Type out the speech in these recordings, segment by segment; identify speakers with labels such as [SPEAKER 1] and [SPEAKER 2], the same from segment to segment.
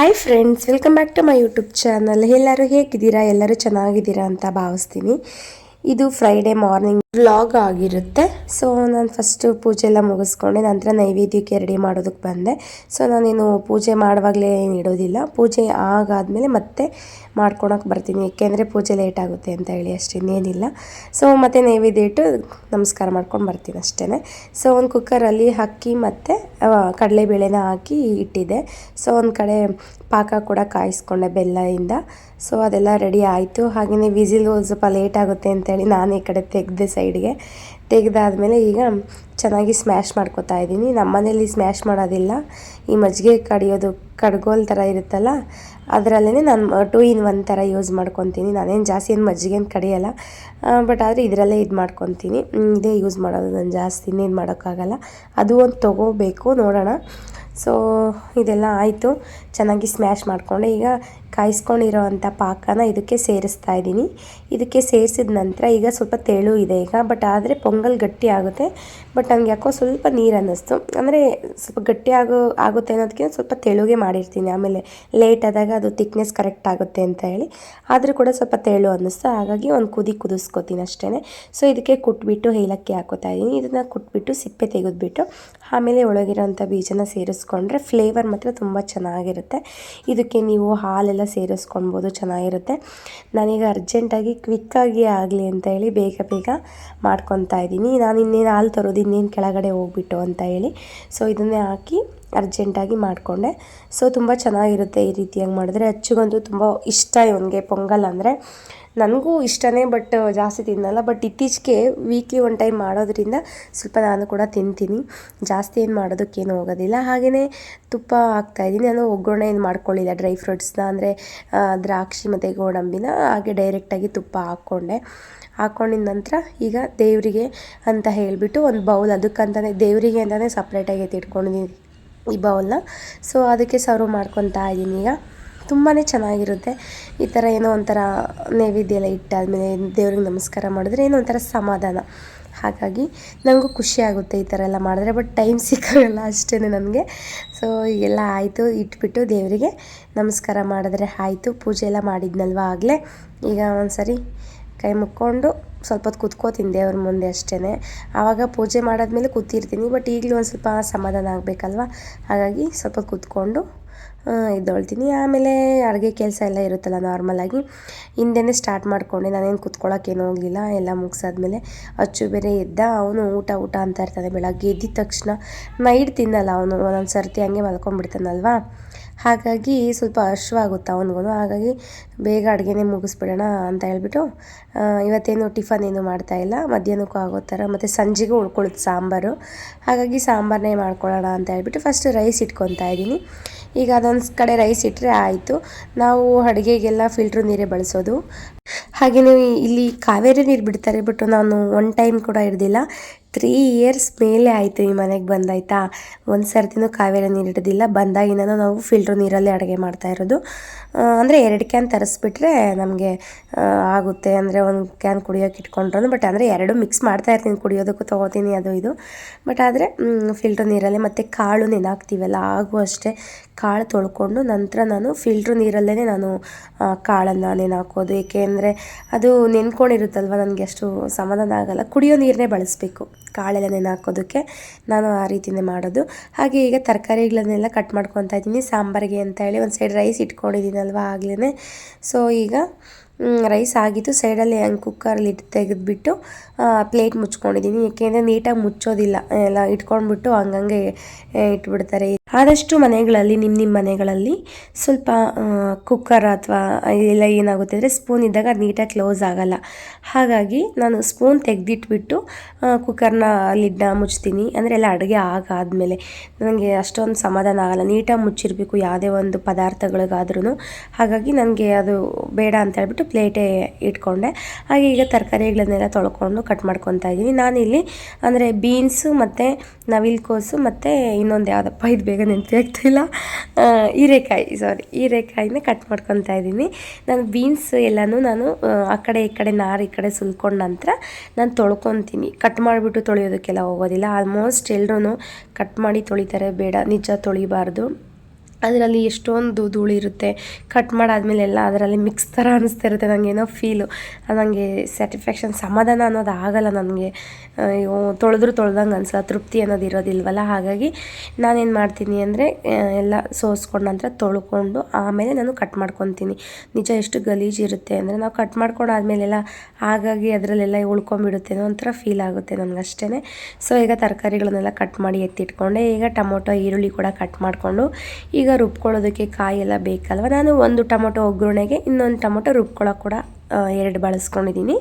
[SPEAKER 1] Hi friends welcome back to my YouTube channel ಎಲ್ಲರೂ ಹೇಗಿದ್ದೀರಾ? ಎಲ್ಲರೂ ಚೆನ್ನಾಗಿದ್ದೀರಾ ಅಂತ ಭಾವಿಸ್ತೀನಿ. ಇದು ಫ್ರೈಡೇ ಮಾರ್ನಿಂಗ್ ವ್ಲಾಗ್ ಆಗಿರುತ್ತೆ. ಸೊ ನಾನು ಫಸ್ಟು ಪೂಜೆ ಎಲ್ಲ ಮುಗಿಸ್ಕೊಂಡೆ, ನಂತರ ನೈವೇದ್ಯಕ್ಕೆ ರೆಡಿ ಮಾಡೋದಕ್ಕೆ ಬಂದೆ. ಸೊ ನಾನೇನು ಪೂಜೆ ಮಾಡುವಾಗಲೇ ಏನು ಇಡೋದಿಲ್ಲ. ಪೂಜೆ ಆಗಾದಮೇಲೆ ಮತ್ತೆ ಮಾಡ್ಕೊಳಕ್ಕೆ ಬರ್ತೀನಿ. ಏಕೆಂದರೆ ಪೂಜೆ ಲೇಟ್ ಆಗುತ್ತೆ ಅಂತ ಹೇಳಿ ಅಷ್ಟೇ ಇನ್ನೇನಿಲ್ಲ. ಸೊ ಮತ್ತೆ ನೈವೇದ್ಯ ಇಟ್ಟು ನಮಸ್ಕಾರ ಮಾಡ್ಕೊಂಡು ಬರ್ತೀನಿ ಅಷ್ಟೇ ಸೊ ಒಂದು ಕುಕ್ಕರಲ್ಲಿ ಅಕ್ಕಿ ಮತ್ತು ಕಡಲೆಬೇಳೆನ ಹಾಕಿ ಇಟ್ಟಿದ್ದೆ. ಸೊ ಒಂದು ಕಡೆ ಪಾಕ ಕೂಡ ಕಾಯಿಸ್ಕೊಂಡೆ ಬೆಲ್ಲದಿಂದ. ಸೊ ಅದೆಲ್ಲ ರೆಡಿ ಆಯಿತು. ಹಾಗೆಯೇ ವಿಸಿಲ್ ಸ್ವಲ್ಪ ಲೇಟ್ ಆಗುತ್ತೆ ಅಂತೇಳಿ ನಾನು ಈ ಕಡೆ ತೆಗೆದೆ ಸೈಡ್ಗೆ ತೆಗೆದಾದ್ಮೇಲೆ ಈಗ ಚೆನ್ನಾಗಿ ಸ್ಮ್ಯಾಶ್ ಮಾಡ್ಕೊತಾ ಇದ್ದೀನಿ. ನಮ್ಮ ಮನೇಲಿ ಸ್ಮ್ಯಾಶ್ ಮಾಡೋದಿಲ್ಲ. ಈ ಮಜ್ಜಿಗೆ ಕಡಿಯೋದು ಕಡ್ಗೋಲ್ ಥರ ಇರುತ್ತಲ್ಲ ಅದರಲ್ಲೇ ನಾನು ಟೂ ಇನ್ ಒನ್ ಥರ ಯೂಸ್ ಮಾಡ್ಕೊತೀನಿ. ನಾನೇನು ಜಾಸ್ತಿ ಏನು ಮಜ್ಜಿಗೆನ ಕಡಿಯಲ್ಲ. ಬಟ್ ಆದರೆ ಇದರಲ್ಲೇ ಇದು ಮಾಡ್ಕೊತೀನಿ. ಇದೇ ಯೂಸ್ ಮಾಡೋದು ನಾನು ಜಾಸ್ತಿ ಇನ್ನೇನು ಮಾಡೋಕ್ಕಾಗಲ್ಲ. ಅದು ಒಂದು ತೊಗೋಬೇಕು, ನೋಡೋಣ. ಸೊ ಇದೆಲ್ಲ ಆಯಿತು. ಚೆನ್ನಾಗಿ ಸ್ಮ್ಯಾಶ್ ಮಾಡಿಕೊಂಡೆ. ಈಗ ಕಾಯಿಸ್ಕೊಂಡಿರೋ ಅಂಥ ಪಾಕನ ಇದಕ್ಕೆ ಸೇರಿಸ್ತಾ ಇದ್ದೀನಿ. ಇದಕ್ಕೆ ಸೇರಿಸಿದ ನಂತರ ಈಗ ಸ್ವಲ್ಪ ತೆಳು ಇದೆ ಈಗ ಬಟ್ ಆದರೆ ಪೊಂಗಲ್ ಗಟ್ಟಿ ಆಗುತ್ತೆ. ಬಟ್ ನನಗೆ ಯಾಕೋ ಸ್ವಲ್ಪ ನೀರು ಅನ್ನಿಸ್ತು. ಅಂದರೆ ಸ್ವಲ್ಪ ಗಟ್ಟಿ ಆಗೋ, ಆಗುತ್ತೆ ಅನ್ನೋದಕ್ಕಿಂತ ಸ್ವಲ್ಪ ತೆಳುಗೆ ಮಾಡಿರ್ತೀನಿ. ಆಮೇಲೆ ಲೇಟ್ ಆದಾಗ ಅದು ತಿಕ್ನೆಸ್ ಕರೆಕ್ಟ್ ಆಗುತ್ತೆ ಅಂತ ಹೇಳಿ. ಆದರೂ ಕೂಡ ಸ್ವಲ್ಪ ತೆಳು ಅನ್ನಿಸ್ತು. ಹಾಗಾಗಿ ಒಂದು ಕುದಿ ಕುದಿಸ್ಕೋತೀನಿ ಅಷ್ಟೇ ಸೊ ಇದಕ್ಕೆ ಕುಟ್ಬಿಟ್ಟು ಏಲಕ್ಕಿ ಹಾಕೋತಾ ಇದ್ದೀನಿ. ಇದನ್ನು ಕುಟ್ಬಿಟ್ಟು ಸಿಪ್ಪೆ ತೆಗೆದುಬಿಟ್ಟು ಆಮೇಲೆ ಒಳಗಿರೋಂಥ ಬೀಜನ ಸೇರಿಸ್ಕೊಂಡ್ರೆ ಫ್ಲೇವರ್ ಮಾತ್ರ ತುಂಬ ಚೆನ್ನಾಗಿರುತ್ತೆ. ಇದಕ್ಕೆ ನೀವು ಹಾಲೆಲ್ಲ ಸೇರಿಸ್ಕೊಳ್ಬೋದು, ಚೆನ್ನಾಗಿರುತ್ತೆ. ನಾನೀಗ ಅರ್ಜೆಂಟಾಗಿ ಕ್ವಿಕ್ಕಾಗಿ ಆಗಲಿ ಅಂತ ಹೇಳಿ ಬೇಗ ಬೇಗ ಮಾಡ್ಕೊತಾ ಇದ್ದೀನಿ. ನಾನು ಇನ್ನೇನು ಹಾಲು ತರೋದು ಇನ್ನೇನು ಕೆಳಗಡೆ ಹೋಗ್ಬಿಟ್ಟು ಅಂತ ಹೇಳಿ. ಸೊ ಇದನ್ನೇ ಹಾಕಿ ಅರ್ಜೆಂಟಾಗಿ ಮಾಡಿಕೊಂಡೆ. ಸೊ ತುಂಬ ಚೆನ್ನಾಗಿರುತ್ತೆ ಈ ರೀತಿಯಾಗಿ ಮಾಡಿದ್ರೆ. ಅಚ್ಚುಗಂತೂ ತುಂಬ ಇಷ್ಟ ಇವನಿಗೆ. ಪೊಂಗಲ್ ಅಂದರೆ ನನಗೂ ಇಷ್ಟನೇ ಬಟ್ ಜಾಸ್ತಿ ತಿನ್ನಲ್ಲ. ಬಟ್ ಇತ್ತೀಚೆಗೆ ವೀಕ್ಲಿ ಒನ್ ಟೈಮ್ ಮಾಡೋದ್ರಿಂದ ಸ್ವಲ್ಪ ನಾನು ಕೂಡ ತಿಂತೀನಿ. ಜಾಸ್ತಿ ಏನು ಮಾಡೋದಕ್ಕೇನು ಹೋಗೋದಿಲ್ಲ. ಹಾಗೆಯೇ ತುಪ್ಪ ಹಾಕ್ತಾಯಿದ್ದೀನಿ ನಾನು ಒಗ್ಗರಣೆ ಏನು ಮಾಡ್ಕೊಳ್ಳಿಲ್ಲ ಡ್ರೈ ಫ್ರೂಟ್ಸ್ನ ಅಂದರೆ ದ್ರಾಕ್ಷಿ ಮತ್ತು ಗೋಡಂಬಿನ ಹಾಗೆ ಡೈರೆಕ್ಟಾಗಿ ತುಪ್ಪ ಹಾಕ್ಕೊಂಡೆ. ಹಾಕ್ಕೊಂಡಿದ ನಂತರ ಈಗ ದೇವರಿಗೆ ಅಂತ ಹೇಳಿಬಿಟ್ಟು ಒಂದು ಬೌಲ್ ಅದಕ್ಕಂತಲೇ ದೇವರಿಗೆ ಅಂತಲೇ ಸಪ್ರೇಟಾಗಿ ಎತ್ತಿಟ್ಕೊಂಡಿದ್ದೀನಿ ಈ ಬೌಲ್ನ ಸೊ ಅದಕ್ಕೆ ಸರ್ವ್ ಮಾಡ್ಕೊತಾ ಇದ್ದೀನಿ ಈಗ. ತುಂಬಾ ಚೆನ್ನಾಗಿರುತ್ತೆ. ಈ ಥರ ಏನೋ ಒಂಥರ ನೈವೇದ್ಯ ಎಲ್ಲ ಇಟ್ಟಾದಮೇಲೆ ದೇವ್ರಿಗೆ ನಮಸ್ಕಾರ ಮಾಡಿದ್ರೆ ಏನೋ ಒಂಥರ ಸಮಾಧಾನ. ಹಾಗಾಗಿ ನನಗೂ ಖುಷಿ ಆಗುತ್ತೆ ಈ ಥರ ಎಲ್ಲ ಮಾಡಿದ್ರೆ, ಬಟ್ ಟೈಮ್ ಸಿಕ್ಕಾಗಲ್ಲ ಅಷ್ಟೇ ನನಗೆ. ಸೊ ಈಗೆಲ್ಲ ಆಯಿತು, ಇಟ್ಬಿಟ್ಟು ದೇವರಿಗೆ ನಮಸ್ಕಾರ ಮಾಡಿದ್ರೆ ಆಯಿತು. ಪೂಜೆ ಎಲ್ಲ ಮಾಡಿದ್ನಲ್ವ ಆಗಲೇ? ಈಗ ಒಂದು ಸರಿ ಕೈ ಮುಕ್ಕೊಂಡು ಸ್ವಲ್ಪ ಹೊತ್ತು ಕೂತ್ಕೋತೀನಿ ದೇವ್ರ ಮುಂದೆ ಅಷ್ಟೇ ಆವಾಗ ಪೂಜೆ ಮಾಡಾದ್ಮೇಲೆ ಕೂತಿರ್ತೀನಿ, ಬಟ್ ಈಗಲೂ ಒಂದು ಸ್ವಲ್ಪ ಸಮಾಧಾನ ಆಗಬೇಕಲ್ವ? ಹಾಗಾಗಿ ಸ್ವಲ್ಪ ಕೂತ್ಕೊಂಡು ಇದ್ದೊಳ್ತೀನಿ. ಆಮೇಲೆ ಅಡುಗೆ ಕೆಲಸ ಎಲ್ಲ ಇರುತ್ತಲ್ಲ ನಾರ್ಮಲಾಗಿ ಹಿಂದೆನೇ ಸ್ಟಾರ್ಟ್ ಮಾಡಿಕೊಂಡೆ. ನಾನೇನು ಕೂತ್ಕೊಳ್ಳೋಕ್ಕೇನು ಹೋಗಲಿಲ್ಲ. ಎಲ್ಲ ಮುಗಿಸಾದ್ಮೇಲೆ ಅಚ್ಚು ಬೇರೆ ಎದ್ದ. ಅವನು ಊಟ ಊಟ ಅಂತ ಇರ್ತಾನೆ ಬೆಳಗ್ಗೆ. ಎದ್ದಿದ ತಕ್ಷಣ ನೈಟ್ ತಿನ್ನಲ್ಲ ಅವನು. ಒಂದೊಂದು ಸರ್ತಿ ಹಂಗೆ ಮಲ್ಕೊಂಡ್ಬಿಡ್ತಾನಲ್ವಾ? ಹಾಗಾಗಿ ಸ್ವಲ್ಪ ಹಶ್ವಾಗುತ್ತೆ ಅವನಿಗೂ ಹಾಗಾಗಿ ಬೇಗ ಅಡುಗೆನೇ ಮುಗಿಸ್ಬಿಡೋಣ ಅಂತ ಹೇಳ್ಬಿಟ್ಟು ಇವತ್ತೇನು ಟಿಫನ್ ಏನು ಮಾಡ್ತಾಯಿಲ್ಲ ಮಧ್ಯಾಹ್ನಕ್ಕೂ ಆಗೋ ಥರ. ಮತ್ತು ಸಂಜೆಗೂ ಉಳ್ಕೊಳ್ಳುತ್ತೆ ಸಾಂಬಾರು. ಹಾಗಾಗಿ ಸಾಂಬಾರನ್ನೇ ಮಾಡ್ಕೊಳ್ಳೋಣ ಅಂತ ಹೇಳ್ಬಿಟ್ಟು ಫಸ್ಟ್ ರೈಸ್ ಇಟ್ಕೊತಾ ಇದ್ದೀನಿ. ಈಗ ಅದೊಂದು ಕಡೆ ರೈಸ್ ಇಟ್ಟರೆ ಆಯಿತು. ನಾವು ಅಡುಗೆಗೆಲ್ಲ ಫಿಲ್ಟ್ರ್ ನೀರೇ ಬಳಸೋದು. ಹಾಗೆಯೇ ಇಲ್ಲಿ ಕಾವೇರಿ ನೀರು ಬಿಡ್ತಾರೆ ಬಿಟ್ಟು ನಾನು ಒನ್ ಟೈಮ್ ಕೂಡ ಹಿಡ್ದಿಲ್ಲ ತ್ರೀ ಇಯರ್ಸ್ ಮೇಲೆ ಆಯಿತು ಈ ಮನೆಗೆ ಬಂದಾಯ್ತಾ? ಒಂದು ಸರ್ತಿನೂ ಕಾವೇರಿ ನೀರು ಇಡೋದಿಲ್ಲ ಬಂದಾಗಿನೂ ನಾವು ಫಿಲ್ಟ್ರ್ ನೀರಲ್ಲೇ ಅಡುಗೆ ಮಾಡ್ತಾ ಇರೋದು. ಅಂದರೆ ಎರಡು ಕ್ಯಾನ್ ತರಿಸ್ಬಿಟ್ರೆ ನಮಗೆ ಆಗುತ್ತೆ. ಅಂದರೆ ಒಂದು ಕ್ಯಾನ್ ಕುಡಿಯೋಕೆ ಇಟ್ಕೊಂಡ್ರು ಬಟ್ ಅಂದರೆ ಎರಡು ಮಿಕ್ಸ್ ಮಾಡ್ತಾ ಇರ್ತೀನಿ. ಕುಡಿಯೋದಕ್ಕೂ ತೊಗೋತೀನಿ, ಅದು ಇದು. ಬಟ್ ಆದರೆ ಫಿಲ್ಟ್ರ್ ನೀರಲ್ಲೇ ಮತ್ತು ಕಾಳು ನೆನಾಕ್ತೀವಲ್ಲ, ಆಗು ಅಷ್ಟೇ. ಕಾಳು ತೊಳ್ಕೊಂಡು ನಂತರ ನಾನು ಫಿಲ್ಟ್ರ್ ನೀರಲ್ಲೇ ನಾನು ಕಾಳನ್ನು ನೆನಾಕೋದು. ಏಕೆಂದರೆ ಅದು ನೆನ್ಕೊಂಡಿರುತ್ತಲ್ವ? ನನಗೆ ಅಷ್ಟು ಸಮಾಧಾನ ಆಗಲ್ಲ. ಕುಡಿಯೋ ನೀರನ್ನೇ ಬಳಸಬೇಕು. ಕಾಳೆಲ್ಲ ನೆನೆ ಹಾಕೋದಕ್ಕೆ ನಾನು ಆ ರೀತಿಯೇ ಮಾಡೋದು. ಹಾಗೆ ಈಗ ತರಕಾರಿಗಳನ್ನೆಲ್ಲ ಕಟ್ ಮಾಡ್ಕೊತಾ ಇದ್ದೀನಿ. ಸಾಂಬಾರಿಗೆ ಅಂತ ಹೇಳಿ ಒಂದು ಸೈಡ್ ರೈಸ್ ಇಟ್ಕೊಂಡಿದ್ದೀನಲ್ವ ಆಗ್ಲೇ ಸೊ ಈಗ ರೈಸ್ ಆಗಿತ್ತು ಸೈಡಲ್ಲಿ ಹಂಗೆ ಕುಕ್ಕರಲ್ಲಿ ತೆಗೆದುಬಿಟ್ಟು ಪ್ಲೇಟ್ ಮುಚ್ಕೊಂಡಿದ್ದೀನಿ ಏಕೆಂದರೆ ನೀಟಾಗಿ ಮುಚ್ಚೋದಿಲ್ಲ. ಎಲ್ಲ ಇಟ್ಕೊಂಡ್ಬಿಟ್ಟು ಹಂಗಂಗೆ ಇಟ್ಬಿಡ್ತಾರೆ. ಆದಷ್ಟು ಮನೆಗಳಲ್ಲಿ ನಿಮ್ಮ ನಿಮ್ಮ ಮನೆಗಳಲ್ಲಿ ಸ್ವಲ್ಪ ಕುಕ್ಕರ್ ಅಥವಾ ಎಲ್ಲ ಏನಾಗುತ್ತೆ ಅಂದರೆ ಸ್ಪೂನ್ ಇದ್ದಾಗ ಅದು ನೀಟಾಗಿ ಕ್ಲೋಸ್ ಆಗಲ್ಲ. ಹಾಗಾಗಿ ನಾನು ಸ್ಪೂನ್ ತೆಗೆದಿಟ್ಬಿಟ್ಟು ಕುಕ್ಕರ್ನ ಲಿಡ್ನ ಮುಚ್ತೀನಿ. ಅಂದರೆ ಎಲ್ಲ ಅಡುಗೆ ಆಗಾದಮೇಲೆ. ನನಗೆ ಅಷ್ಟೊಂದು ಸಮಾಧಾನ ಆಗಲ್ಲ. ನೀಟಾಗಿ ಮುಚ್ಚಿರಬೇಕು ಯಾವುದೇ ಒಂದು ಪದಾರ್ಥಗಳಿಗಾದ್ರೂ ಹಾಗಾಗಿ ನನಗೆ ಅದು ಬೇಡ ಅಂತ ಹೇಳ್ಬಿಟ್ಟು ಪ್ಲೇಟೇ ಇಟ್ಕೊಂಡೆ. ಹಾಗೆ ಈಗ ತರಕಾರಿಗಳನ್ನೆಲ್ಲ ತೊಳ್ಕೊಂಡು ಕಟ್ ಮಾಡ್ಕೊತಾ ಇದ್ದೀನಿ. ನಾನಿಲ್ಲಿ ಅಂದರೆ ಬೀನ್ಸು ಮತ್ತು ನವಿಲ್ಕೋಸು ಮತ್ತು ಇನ್ನೊಂದು ಯಾವುದಪ್ಪ, ಇದು ಬೇಗ ನೆನಪಿ ಆಗ್ತಾಯಿಲ್ಲ ಹೀರೆಕಾಯಿ ಸಾರಿ ಹೀರೆಕಾಯಿನ ಕಟ್ ಮಾಡ್ಕೊತಾ ಇದ್ದೀನಿ. ನಾನು ಬೀನ್ಸ್ ಎಲ್ಲನೂ ನಾನು, ಆ ಕಡೆ ಈ ಕಡೆ ನಾರು ಈ ಕಡೆ ಸುಲ್ಕೊಂಡ ನಂತರ ನಾನು ತೊಳ್ಕೊತೀನಿ. ಕಟ್ ಮಾಡಿಬಿಟ್ಟು ತೊಳೆಯೋದಕ್ಕೆಲ್ಲ ಹೋಗೋದಿಲ್ಲ. ಆಲ್ಮೋಸ್ಟ್ ಎಲ್ಲರೂ ಕಟ್ ಮಾಡಿ ತೊಳಿತಾರೆ. ಬೇಡ, ನಿಜ ತೊಳಿಬಾರ್ದು. ಅದರಲ್ಲಿ ಎಷ್ಟೊಂದು ಧೂಳಿರುತ್ತೆ ಕಟ್ ಮಾಡಾದ್ಮೇಲೆ ಎಲ್ಲ ಅದರಲ್ಲಿ ಮಿಕ್ಸ್ ಥರ ಅನಿಸ್ತಾ ಇರುತ್ತೆ ನನಗೇನೋ ಫೀಲು ನನಗೆ ಸ್ಯಾಟಿಸ್ಫ್ಯಾಕ್ಷನ್ ಸಮಾಧಾನ ಅನ್ನೋದು ಆಗಲ್ಲ ನನಗೆ. ಅಯ್ಯೋ, ತೊಳೆದ್ರು ತೊಳ್ದಂಗೆ ಅನಿಸಲ್ಲ. ತೃಪ್ತಿ ಅನ್ನೋದು ಇರೋದಿಲ್ವಲ್ಲ? ಹಾಗಾಗಿ ನಾನೇನು ಮಾಡ್ತೀನಿ ಅಂದರೆ ಎಲ್ಲ ಸೋಸ್ಕೊಂಡ ನಂತರ ತೊಳ್ಕೊಂಡು ಆಮೇಲೆ ನಾನು ಕಟ್ ಮಾಡ್ಕೊತೀನಿ. ನಿಜ ಎಷ್ಟು ಗಲೀಜಿರುತ್ತೆ ಅಂದರೆ, ನಾವು ಕಟ್ ಮಾಡ್ಕೊಂಡಾದ್ಮೇಲೆಲ್ಲ ಹಾಗಾಗಿ ಅದರಲ್ಲೆಲ್ಲ ಉಳ್ಕೊಂಬಿಡುತ್ತೆ ಅನ್ನೋ ಒಂಥರ ಫೀಲ್ ಆಗುತ್ತೆ ನನಗೆ ಅಷ್ಟೇ ಸೊ ಈಗ ತರಕಾರಿಗಳನ್ನೆಲ್ಲ ಕಟ್ ಮಾಡಿ ಎತ್ತಿಟ್ಕೊಂಡೆ. ಈಗ ಟೊಮೊಟೊ, ಈರುಳ್ಳಿ ಕೂಡ ಕಟ್ ಮಾಡಿಕೊಂಡು ಈಗ ರುಬ್ಕೊಳ್ಳೋದಕ್ಕೆ ಕಾಯಿ ಎಲ್ಲ ಬೇಕಲ್ವ? ನಾನು ಒಂದು ಟೊಮೊಟೊ ಒಗ್ಗರಣೆಗೆ ಇನ್ನೊಂದು ಟೊಮೊಟೊ ರುಬ್ಕೊಳ್ಳೋಕೆ ಕೂಡ ಎರಡು ಬಳಸ್ಕೊಂಡಿದ್ದೀನಿ.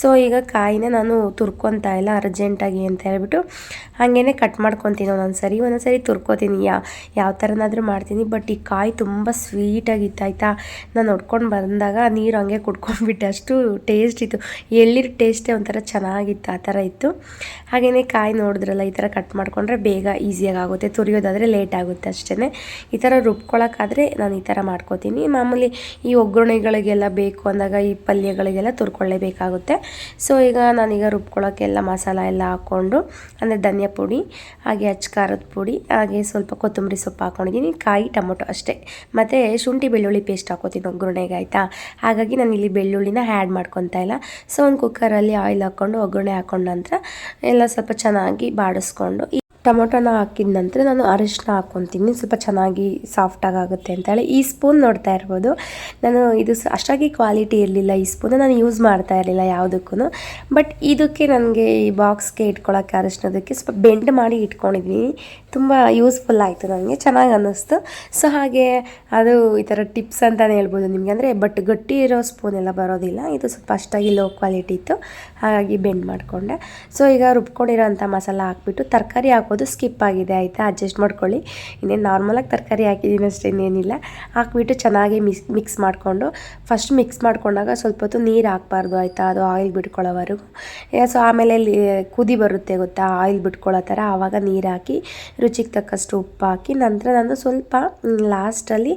[SPEAKER 1] ಸೊ ಈಗ ಕಾಯಿನ ನಾನು ತುರ್ಕೊತಾ ಇಲ್ಲ ಅರ್ಜೆಂಟಾಗಿ ಅಂತ ಹೇಳ್ಬಿಟ್ಟು ಹಾಗೇ ಕಟ್ ಮಾಡ್ಕೊತೀನಿ ಒಂದೊಂದು ಸರಿ ಒಂದೊಂದು ಸರಿ ತುರ್ಕೋತೀನಿ, ಯಾ, ಯಾವ ಥರನಾದರೂ ಮಾಡ್ತೀನಿ. ಬಟ್ ಈ ಕಾಯಿ ತುಂಬ ಸ್ವೀಟಾಗಿತ್ತು ಆಯಿತಾ? ನಾನು ನೋಡ್ಕೊಂಡು ಬಂದಾಗ ನೀರು ಹಂಗೆ ಕುಡ್ಕೊಂಡ್ಬಿಟ್ಟೆ. ಅಷ್ಟು ಟೇಸ್ಟ್ ಇತ್ತು. ಎಳ್ಳಿರ ಟೇಸ್ಟೇ ಒಂಥರ ಚೆನ್ನಾಗಿತ್ತು, ಆ ಥರ ಇತ್ತು. ಹಾಗೆಯೇ ಕಾಯಿ ನೋಡಿದ್ರಲ್ಲ, ಈ ಥರ ಕಟ್ ಮಾಡಿಕೊಂಡ್ರೆ ಬೇಗ ಈಸಿಯಾಗಿ ಆಗುತ್ತೆ. ತುರಿಯೋದಾದರೆ ಲೇಟ್ ಆಗುತ್ತೆ ಅಷ್ಟೇ ಈ ಥರ ರುಬ್ಕೊಳ್ಳೋಕ್ಕಾದರೆ ನಾನು ಈ ಥರ ಮಾಡ್ಕೋತೀನಿ. ಮಾಮೂಲಿ ಈ ಒಗ್ಗರಣೆಗಳಿಗೆಲ್ಲ ಬೇಕು ಅಂದಾಗ ಈ ಪಲ್ಯಗಳಿಗೆಲ್ಲ ತುರ್ಕೊಳ್ಳೇಬೇಕಾಗುತ್ತೆ. ಸೊ ಈಗ ನಾನೀಗ ರುಬ್ಕೊಳ್ಳೋಕ್ಕೆಲ್ಲ ಮಸಾಲ ಎಲ್ಲ ಹಾಕ್ಕೊಂಡು, ಅಂದರೆ ಧನಿಯಾ ಪುಡಿ, ಹಾಗೆ ಅಚ್ಚ ಖಾರದ ಪುಡಿ, ಹಾಗೆ ಸ್ವಲ್ಪ ಕೊತ್ತಂಬರಿ ಸೊಪ್ಪು ಹಾಕ್ಕೊಂಡಿದ್ದೀನಿ ಕಾಯಿ, ಟೊಮೊಟೊ ಅಷ್ಟೇ. ಮತ್ತು ಶುಂಠಿ ಬೆಳ್ಳುಳ್ಳಿ ಪೇಸ್ಟ್ ಹಾಕೋತೀನಿ ಒಗ್ಗರಣೆಗೆ, ಆಯಿತಾ? ಹಾಗಾಗಿ ನಾನು ಇಲ್ಲಿ ಬೆಳ್ಳುಳ್ಳಿನ ಆ್ಯಡ್ ಮಾಡ್ಕೊತಾ ಇಲ್ಲ. ಸೊ ಒಂದು ಕುಕ್ಕರಲ್ಲಿ ಆಯಿಲ್ ಹಾಕ್ಕೊಂಡು ಒಗ್ಗರಣೆ ಹಾಕ್ಕೊಂಡ ನಂತರ ಎಲ್ಲ ಸ್ವಲ್ಪ ಚೆನ್ನಾಗಿ ಬಾಡಿಸ್ಕೊಂಡು ಟೊಮೊಟೊನ ಹಾಕಿದ ನಂತರ ನಾನು ಅರಿಶಿನ ಹಾಕ್ಕೊತೀನಿ ಸ್ವಲ್ಪ ಚೆನ್ನಾಗಿ ಸಾಫ್ಟಾಗಿ ಆಗುತ್ತೆ ಅಂತೇಳಿ ಈ ಸ್ಪೂನ್ ನೋಡ್ತಾ ಇರ್ಬೋದು. ನಾನು ಇದು ಅಷ್ಟಾಗಿ ಕ್ವಾಲಿಟಿ ಇರಲಿಲ್ಲ ಈ ಸ್ಪೂನ್ ನಾನು ಯೂಸ್ ಮಾಡ್ತಾ ಇರಲಿಲ್ಲ ಯಾವುದಕ್ಕೂ ಬಟ್ ಇದಕ್ಕೆ ನನಗೆ ಈ ಬಾಕ್ಸ್ಗೆ ಇಟ್ಕೊಳ್ಳೋಕ್ಕೆ ಅರಿಶಿನದಕ್ಕೆ ಸ್ವಲ್ಪ ಬೆಂಡ್ ಮಾಡಿ ಇಟ್ಕೊಂಡಿದ್ದೀನಿ ತುಂಬ ಯೂಸ್ಫುಲ್ ಆಯಿತು ನನಗೆ ಚೆನ್ನಾಗಿ ಅನ್ನಿಸ್ತು. ಸೊ ಹಾಗೆ ಅದು ಈ ಥರ ಟಿಪ್ಸ್ ಅಂತಲೇ ಹೇಳ್ಬೋದು ನಿಮಗೆ. ಅಂದರೆ ಬಟ್ ಗಟ್ಟಿ ಇರೋ ಸ್ಪೂನ್ ಎಲ್ಲ ಬರೋದಿಲ್ಲ. ಇದು ಸ್ವಲ್ಪ ಅಷ್ಟಾಗಿ ಲೋ ಕ್ವಾಲಿಟಿ ಇತ್ತು. ಹಾಗಾಗಿ ಬೆಂಡ್ ಮಾಡಿಕೊಂಡೆ. ಸೊ ಈಗ ರುಬ್ಕೊಂಡಿರೋ ಅಂಥ ಮಸಾಲ ಹಾಕ್ಬಿಟ್ಟು ತರಕಾರಿ ಹಾಕೋದು ಸ್ಕಿಪ್ ಆಗಿದೆ, ಆಯಿತಾ? ಅಡ್ಜಸ್ಟ್ ಮಾಡ್ಕೊಳ್ಳಿ. ಇನ್ನೇನು ನಾರ್ಮಲಾಗಿ ತರಕಾರಿ ಹಾಕಿದ್ದೀನಿ ಅಷ್ಟೇ, ಇನ್ನೇನಿಲ್ಲ. ಹಾಕ್ಬಿಟ್ಟು ಚೆನ್ನಾಗಿ ಮಿಕ್ಸ್ ಮಿಕ್ಸ್ ಮಾಡಿಕೊಂಡು ಫಸ್ಟ್ ಮಿಕ್ಸ್ ಮಾಡ್ಕೊಂಡಾಗ ಸ್ವಲ್ಪ ಹೊತ್ತು ನೀರು ಹಾಕ್ಬಾರ್ದು, ಆಯಿತಾ? ಅದು ಆಯಿಲ್ ಬಿಟ್ಕೊಳ್ಳೋವರೆಗೂ. ಸೊ ಆಮೇಲೆ ಕುದಿ ಬರುತ್ತೆ ಗೊತ್ತಾ? ಆಯಿಲ್ ಬಿಟ್ಕೊಳ್ಳೋ ಥರ ಆವಾಗ ನೀರು ಹಾಕಿ, ರುಚಿಗೆ ತಕ್ಕಷ್ಟು ಉಪ್ಪು ಹಾಕಿ, ನಂತರ ನಾನು ಸ್ವಲ್ಪ ಲಾಸ್ಟಲ್ಲಿ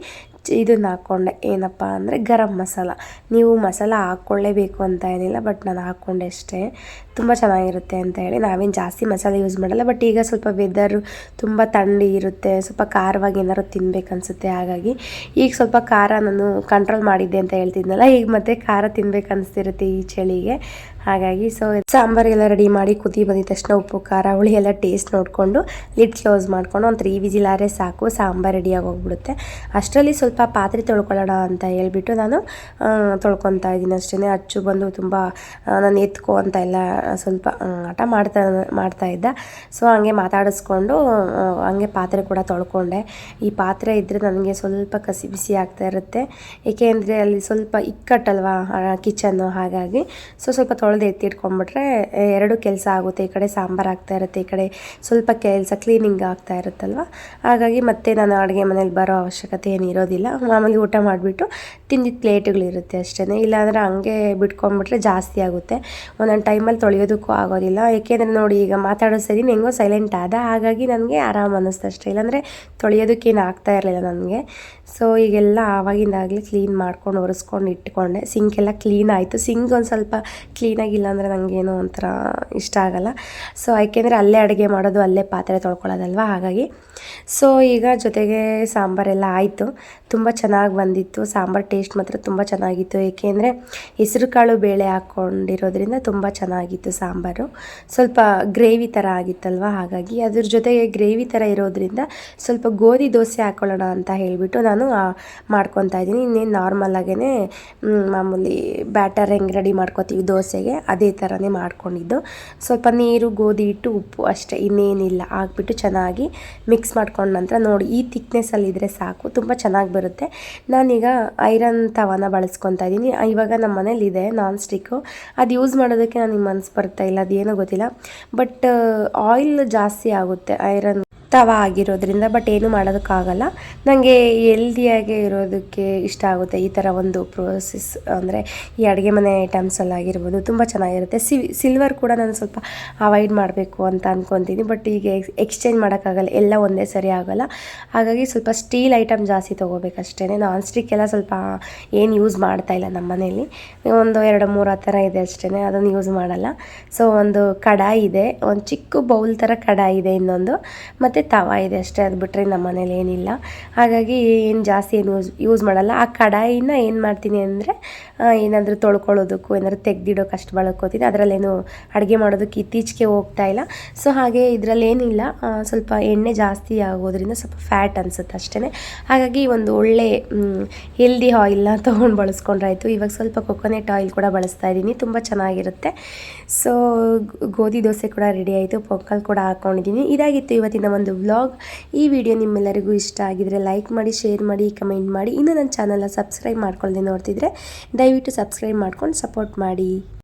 [SPEAKER 1] ಇದನ್ನ ಹಾಕ್ಕೊಂಡೆ ಏನಪ್ಪ ಅಂದರೆ ಗರಂ ಮಸಾಲ. ನೀವು ಮಸಾಲ ಹಾಕ್ಕೊಳ್ಳೇಬೇಕು ಅಂತ ಏನಿಲ್ಲ, ಬಟ್ ನಾನು ಹಾಕ್ಕೊಂಡೆ ಅಷ್ಟೇ. ತುಂಬ ಚೆನ್ನಾಗಿರುತ್ತೆ ಅಂತ ಹೇಳಿ ನಾವೇನು ಜಾಸ್ತಿ ಮಸಾಲೆ ಯೂಸ್ ಮಾಡಲ್ಲ, ಬಟ್ ಈಗ ಸ್ವಲ್ಪ ವೆದರು ತುಂಬ ಥಂಡಿ ಇರುತ್ತೆ, ಸ್ವಲ್ಪ ಖಾರವಾಗಿ ಏನಾದ್ರು ತಿನ್ಬೇಕು ಅನ್ಸುತ್ತೆ, ಹಾಗಾಗಿ ಈಗ ಸ್ವಲ್ಪ ಖಾರ ನಾನು ಕಂಟ್ರೋಲ್ ಮಾಡಿದ್ದೆ ಅಂತ ಹೇಳ್ತಿದ್ನಲ್ಲ, ಈಗ ಮತ್ತೆ ಖಾರ ತಿನ್ಬೇಕು ಅನಿಸ್ತಿರುತ್ತೆ ಈ ಚಳಿಗೆ. ಹಾಗಾಗಿ ಸೊ ಸಾಂಬಾರಿಗೆಲ್ಲ ರೆಡಿ ಮಾಡಿ ಕುದಿ ಬಂದಿದ ತಕ್ಷಣ ಉಪ್ಪು, ಖಾರ, ಹುಳಿ ಎಲ್ಲ ಟೇಸ್ಟ್ ನೋಡಿಕೊಂಡು ಲಿಡ್ ಕ್ಲೋಸ್ ಮಾಡಿಕೊಂಡು ಒಂದು ತ್ರೀ ವಿಜಿಲಾರೆ ಸಾಕು, ಸಾಂಬಾರು ರೆಡಿಯಾಗಿ ಹೋಗ್ಬಿಡುತ್ತೆ. ಅಷ್ಟರಲ್ಲಿ ಸ್ವಲ್ಪ ಪಾತ್ರೆ ತೊಳ್ಕೊಳ್ಳೋಣ ಅಂತ ಹೇಳ್ಬಿಟ್ಟು ನಾನು ತೊಳ್ಕೊತಾ ಇದ್ದೀನಿ ಅಷ್ಟೇ ಅಚ್ಚು ಬಂದು ತುಂಬ ನಾನು ಎತ್ಕೊ ಅಂತ ಎಲ್ಲ ಸ್ವಲ್ಪ ಆಟ ಮಾಡ್ತಾ ಮಾಡ್ತಾ ಇದ್ದ. ಸೊ ಹಂಗೆ ಮಾತಾಡಿಸ್ಕೊಂಡು ಹಂಗೆ ಪಾತ್ರೆ ಕೂಡ ತೊಳ್ಕೊಂಡೆ. ಈ ಪಾತ್ರೆ ಇದ್ದರೆ ನನಗೆ ಸ್ವಲ್ಪ ಕಸಿ ಬಿಸಿ ಆಗ್ತಾ ಇರುತ್ತೆ. ಏಕೆಂದರೆ ಅಲ್ಲಿ ಸ್ವಲ್ಪ ಇಕ್ಕಟ್ಟಲ್ವಾ ಕಿಚನ್ನು ಹಾಗಾಗಿ. ಸೊ ಸ್ವಲ್ಪ ತೊಳೆದು ಎತ್ತಿಟ್ಕೊಂಡ್ಬಿಟ್ರೆ ಎರಡು ಕೆಲಸ ಆಗುತ್ತೆ. ಈ ಕಡೆ ಸಾಂಬಾರು ಆಗ್ತಾ ಇರುತ್ತೆ, ಈ ಕಡೆ ಸ್ವಲ್ಪ ಕೆಲಸ ಕ್ಲೀನಿಂಗ್ ಆಗ್ತಾ ಇರುತ್ತಲ್ವ? ಹಾಗಾಗಿ ಮತ್ತೆ ನಾನು ಅಡುಗೆ ಮನೇಲಿ ಬರೋ ಅವಶ್ಯಕತೆ ಏನು ಇರೋದಿಲ್ಲ. ಮಾಮೂಲಿ ಊಟ ಮಾಡಿಬಿಟ್ಟು ತಿಂದಿದ್ದ ಪ್ಲೇಟ್ಗಳಿರುತ್ತೆ ಅಷ್ಟೇ ಇಲ್ಲಾಂದರೆ ಹಂಗೆ ಬಿಟ್ಕೊಂಡ್ಬಿಟ್ರೆ ಜಾಸ್ತಿ ಆಗುತ್ತೆ. ಒಂದೊಂದು ಟೈಮಲ್ಲಿ ತೊಳೆಯೋದಕ್ಕೂ ಆಗೋದಿಲ್ಲ. ಏಕೆಂದರೆ ನೋಡಿ, ಈಗ ಮಾತಾಡೋ ಸರಿ ಹೆಂಗೋ ಸೈಲೆಂಟ್ ಆದ. ಹಾಗಾಗಿ ನನಗೆ ಆರಾಮ್ ಅನ್ನಿಸ್ತು ಅಷ್ಟೇ. ಇಲ್ಲಾಂದರೆ ತೊಳೆಯೋದಕ್ಕೇನು ಆಗ್ತಾ ಇರಲಿಲ್ಲ ನನಗೆ. ಸೊ ಈಗೆಲ್ಲ ಆವಾಗಿಂದಾಗಲೇ ಕ್ಲೀನ್ ಮಾಡ್ಕೊಂಡು ಒರೆಸ್ಕೊಂಡು ಇಟ್ಕೊಂಡೆ. ಸಿಂಕ್ ಎಲ್ಲ ಕ್ಲೀನ್ ಆಯಿತು. ಸಿಂಕ್ ಒಂದು ಸ್ವಲ್ಪ ಕ್ಲೀನಾಗಿಲ್ಲ ಅಂದರೆ ನನಗೇನೋ ಒಂಥರ ಇಷ್ಟ ಆಗಲ್ಲ. ಸೊ ಯಾಕೆಂದರೆ ಅಲ್ಲೇ ಅಡುಗೆ ಮಾಡೋದು, ಅಲ್ಲೇ ಪಾತ್ರೆ ತೊಳ್ಕೊಳ್ಳೋದಲ್ವ? ಹಾಗಾಗಿ ಸೊ ಈಗ ಜೊತೆಗೆ ಸಾಂಬಾರೆಲ್ಲ ಆಯಿತು. ತುಂಬ ಚೆನ್ನಾಗಿ ಬಂದಿತ್ತು. ಸಾಂಬಾರು ಟೇಸ್ಟ್ ಮಾತ್ರ ತುಂಬ ಚೆನ್ನಾಗಿತ್ತು. ಏಕೆಂದರೆ ಹೆಸರು ಕಾಳು ಬೇಳೆ ಹಾಕ್ಕೊಂಡಿರೋದ್ರಿಂದ ತುಂಬ ಚೆನ್ನಾಗಿತ್ತು ಸಾಂಬಾರು. ಸ್ವಲ್ಪ ಗ್ರೇವಿ ಥರ ಆಗಿತ್ತಲ್ವ? ಹಾಗಾಗಿ, ಅದ್ರ ಜೊತೆಗೆ ಗ್ರೇವಿ ಥರ ಇರೋದ್ರಿಂದ ಸ್ವಲ್ಪ ಗೋಧಿ ದೋಸೆ ಹಾಕ್ಕೊಳ್ಳೋಣ ಅಂತ ಹೇಳಿಬಿಟ್ಟು ನಾನು ಮಾಡ್ಕೊತಾ ಇದ್ದೀನಿ. ಇನ್ನೇನು ನಾರ್ಮಲಾಗೇ ಮಾಮೂಲಿ ಬ್ಯಾಟರ್ ಹೆಂಗೆ ರೆಡಿ ಮಾಡ್ಕೋತೀವಿ ದೋಸೆಗೆ ಅದೇ ಥರನೇ ಮಾಡ್ಕೊಂಡಿದ್ದು. ಸ್ವಲ್ಪ ನೀರು, ಗೋಧಿ ಹಿಟ್ಟು, ಉಪ್ಪು ಅಷ್ಟೇ, ಇನ್ನೇನಿಲ್ಲ. ಹಾಕ್ಬಿಟ್ಟು ಚೆನ್ನಾಗಿ ಮಿಕ್ಸ್ ಮಾಡ್ಕೊಂಡ ನಂತರ ನೋಡಿ, ಈ ಥಿಕ್ನೆಸ್ಸಲ್ಲಿದ್ದರೆ ಸಾಕು, ತುಂಬ ಚೆನ್ನಾಗಿ ಬರುತ್ತೆ. ನಾನೀಗ ಐರನ್ ತವನ ಬಳಸ್ಕೊತಾ ಇದ್ದೀನಿ. ಇವಾಗ ನಮ್ಮ ಮನೇಲಿ ಇದೆ ನಾನ್ ಸ್ಟಿಕ್ಕು ಅದು ಯೂಸ್ ಮಾಡೋದಕ್ಕೆ ನನಗೆ ಮನಸ್ಸು ಬರ್ತಾ ಇಲ್ಲ, ಅದೇನೋ ಗೊತ್ತಿಲ್ಲ. ಬಟ್ ಆಯಿಲ್ ಜಾಸ್ತಿ ಆಗುತ್ತೆ, ಐರನ್ ತವ ಆಗಿರೋದ್ರಿಂದ ಬಟ್ ಏನು ಮಾಡೋದಕ್ಕಾಗಲ್ಲ. ನನಗೆ ಹೆಲ್ದಿಯಾಗಿ ಇರೋದಕ್ಕೆ ಇಷ್ಟ ಆಗುತ್ತೆ ಈ ಥರ ಒಂದು ಪ್ರೋಸೆಸ್ ಅಂದರೆ ಈ ಅಡುಗೆ ಮನೆ ಐಟಮ್ಸಲ್ಲಾಗಿರ್ಬೋದು ತುಂಬ ಚೆನ್ನಾಗಿರುತ್ತೆ. ಸಿಲ್ವರ್ ಕೂಡ ನಾನು ಸ್ವಲ್ಪ ಅವಾಯ್ಡ್ ಮಾಡಬೇಕು ಅಂತ ಅಂದ್ಕೊತೀನಿ ಬಟ್ ಈಗ ಎಕ್ಸ್ಚೇಂಜ್ ಮಾಡೋಕ್ಕಾಗಲ್ಲ. ಎಲ್ಲ ಒಂದೇ ಸರಿ ಆಗೋಲ್ಲ. ಹಾಗಾಗಿ ಸ್ವಲ್ಪ ಸ್ಟೀಲ್ ಐಟಮ್ ಜಾಸ್ತಿ ತೊಗೋಬೇಕಷ್ಟೇ ನಾನ್ ಸ್ಟಿಕ್ ಎಲ್ಲ ಸ್ವಲ್ಪ ಏನು ಯೂಸ್ ಮಾಡ್ತಾ ಇಲ್ಲ ನಮ್ಮ ಮನೆಯಲ್ಲಿ ಒಂದು ಎರಡು ಮೂರು ಆ ಥರ ಇದೆ ಅಷ್ಟೇ ಅದನ್ನು ಯೂಸ್ ಮಾಡಲ್ಲ. ಸೊ ಒಂದು ಕಡಾಯಿ ಇದೆ. ಒಂದು ಚಿಕ್ಕ ಬೌಲ್ ಥರ ಕಡಾಯಿ ಇದೆ ಇನ್ನೊಂದು. ಮತ್ತು ತವ ಇದೆ ಅಷ್ಟೇ, ಅದು ಬಿಟ್ಟರೆ ನಮ್ಮ ಮನೇಲಿ ಏನಿಲ್ಲ. ಹಾಗಾಗಿ ಏನು ಜಾಸ್ತಿ ಏನು ಯೂಸ್ ಯೂಸ್ ಮಾಡಲ್ಲ. ಆ ಕಡಾಯಿನ ಏನು ಮಾಡ್ತೀನಿ ಅಂದರೆ ಏನಾದರೂ ತೊಳ್ಕೊಳ್ಳೋದಕ್ಕೂ, ಏನಾದರೂ ತೆಗ್ದಿಡೋಕೆ ಕಷ್ಟ ಬಳಕೋತೀನಿ. ಅದರಲ್ಲೇನು ಅಡುಗೆ ಮಾಡೋದಕ್ಕೆ ಇತ್ತೀಚೆಗೆ ಹೋಗ್ತಾ ಇಲ್ಲ. ಸೊ ಹಾಗೆ ಇದರಲ್ಲಿ ಏನಿಲ್ಲ ಸ್ವಲ್ಪ ಎಣ್ಣೆ ಜಾಸ್ತಿ ಆಗೋದ್ರಿಂದ ಸ್ವಲ್ಪ ಫ್ಯಾಟ್ ಅನಿಸುತ್ತೆ ಅಷ್ಟೇ ಹಾಗಾಗಿ ಒಂದು ಒಳ್ಳೆ ಹೆಲ್ದಿ ಆಯಿಲ್ನ ತೊಗೊಂಡು ಬಳಸ್ಕೊಂಡ್ರಾಯ್ತು. ಇವಾಗ ಸ್ವಲ್ಪ ಕೊಕೊನೆಟ್ ಆಯಿಲ್ ಕೂಡ ಬಳಸ್ತಾ ಇದ್ದೀನಿ. ತುಂಬ ಚೆನ್ನಾಗಿರುತ್ತೆ. ಸೊ ಗೋಧಿ ದೋಸೆ ಕೂಡ ರೆಡಿ ಆಯಿತು. ಪೊಕ್ಕಲ್ ಕೂಡ ಹಾಕ್ಕೊಂಡಿದ್ದೀನಿ ಇದಾಗಿತ್ತು ಇವತ್ತಿನ ಒಂದು ವ್ಲಾಗ್ ಈ ವಿಡಿಯೋ ನಿಮ್ಮೆಲ್ಲರಿಗೂ ಇಷ್ಟ ಆಗಿದ್ರೆ ಲೈಕ್ ಮಾಡಿ ಶೇರ್ ಮಾಡಿ ಕಮೆಂಟ್ ಮಾಡಿ. ಇನ್ನೂ ನನ್ನ ಚಾನಲ್ನ ಸಬ್ಸ್ಕ್ರೈಬ್ ಮಾಡ್ಕೊಳ್ಳದೆ ನೋಡ್ತಿದ್ರೆ ದಯವಿಟ್ಟು ಸಬ್ಸ್ಕ್ರೈಬ್ ಮಾಡ್ಕೊಂಡು ಸಪೋರ್ಟ್ ಮಾಡಿ.